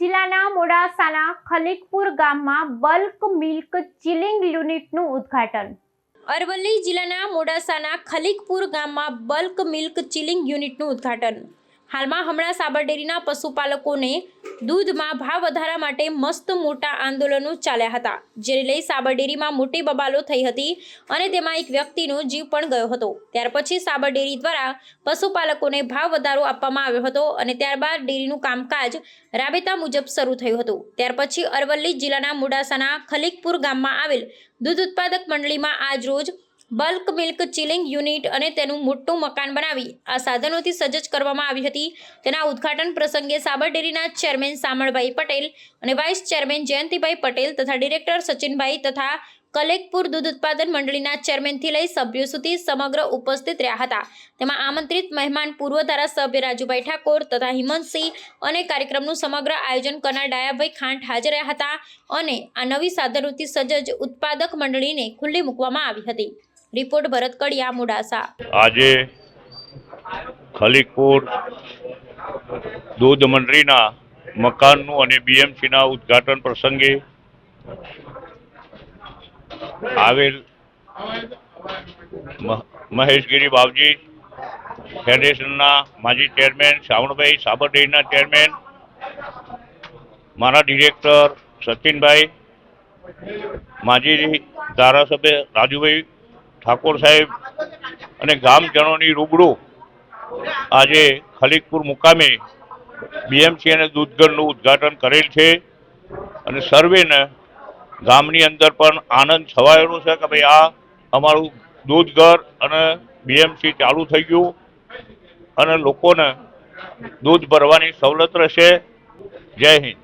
જિલ્લાના મોડાસાના ખલીકપુર ગામમાં bulk milk chilling યુનિટનું ઉદ્ઘાટન. અરવલ્લી જિલ્લાના મોડાસાના ખલીકપુર ગામમાં બલ્ક મિલ્ક ચિલિંગ યુનિટનું ઉદ્ઘાટન. હાલમાં હમણાં સાબર ડેરીના પશુપાલકોને દૂધમાં ભાવ વધારા માટે મસ્ત મોટા આંદોલનો ચાલ્યા હતા, જેને લઈ સાબર ડેરીમાં મોટી બબાલો થઈ હતી અને તેમાં એક વ્યક્તિનો જીવ પણ ગયો હતો. ત્યાર પછી સાબર ડેરી દ્વારા પશુપાલકોને ભાવ વધારો આપવામાં આવ્યો હતો અને ત્યારબાદ ડેરીનું કામકાજ રાબેતા મુજબ શરૂ થયું હતું. ત્યાર પછી અરવલ્લી જિલ્લાના મોડાસાના ખલીકપુર ગામમાં આવેલ દૂધ ઉત્પાદક મંડળીમાં આજ રોજ બલ્ક મિલ્ક ચિલિંગ યુનિટ અને તેનું મોટું મકાન બનાવી આ સાધનોથી સજ્જ કરવામાં આવી હતી. તેના ઉદ્ઘાટન પ્રસંગે સાબર ડેરીના ચેરમેન સામળભાઈ પટેલ અને વાઇસ ચેરમેન જયંતિભાઈ પટેલ તથા ડિરેક્ટર સચિનભાઈ તથા કલેકપુર દૂધ ઉત્પાદન મંડળીના ચેરમેનથી લઈ સભ્યો સુધી સમગ્ર ઉપસ્થિત રહ્યા હતા. તેમાં આમંત્રિત મહેમાન પૂર્વ ધારાસભ્ય રાજુભાઈ ઠાકોર તથા હિમંતસિંહ અને કાર્યક્રમનું સમગ્ર આયોજન કરનાર ડાયાભાઈ ખાંટ હાજર રહ્યા હતા અને આ નવી સાધનોથી સજ્જ ઉત્પાદક મંડળીને ખુલ્લી મૂકવામાં આવી હતી. રિપોર્ટ ભરત કડિયા, મોડાસા. આજે ખલીકપુર દૂધ મંડળીના મકાનનું અને બીએમસીના ઉદ્ઘાટન પ્રસંગે આવેલ મહેશગીરી બાવજી ફેડરેશનના માજી ચેરમેન શ્રાવણભાઈ સાબરડેરીના ચેરમેન, મારા ડિરેક્ટર સચિનભાઈ, માજી ધારાસભ્ય રાજુભાઈ ઠાકોર સાહેબ અને ગામજનોની રૂબરૂ આજે ખલીકપુર મુકામે બીએમસી અને દૂધઘરનું ઉદ્ઘાટન કરેલ છે અને સર્વેને ગામની અંદર પણ આનંદ છવાયેલો છે કે ભાઈ આ અમારું દૂધઘર અને બીએમસી ચાલુ થઈ ગયું અને લોકોને દૂધ ભરવાની સવલત રહેશે. જય હિન્દ.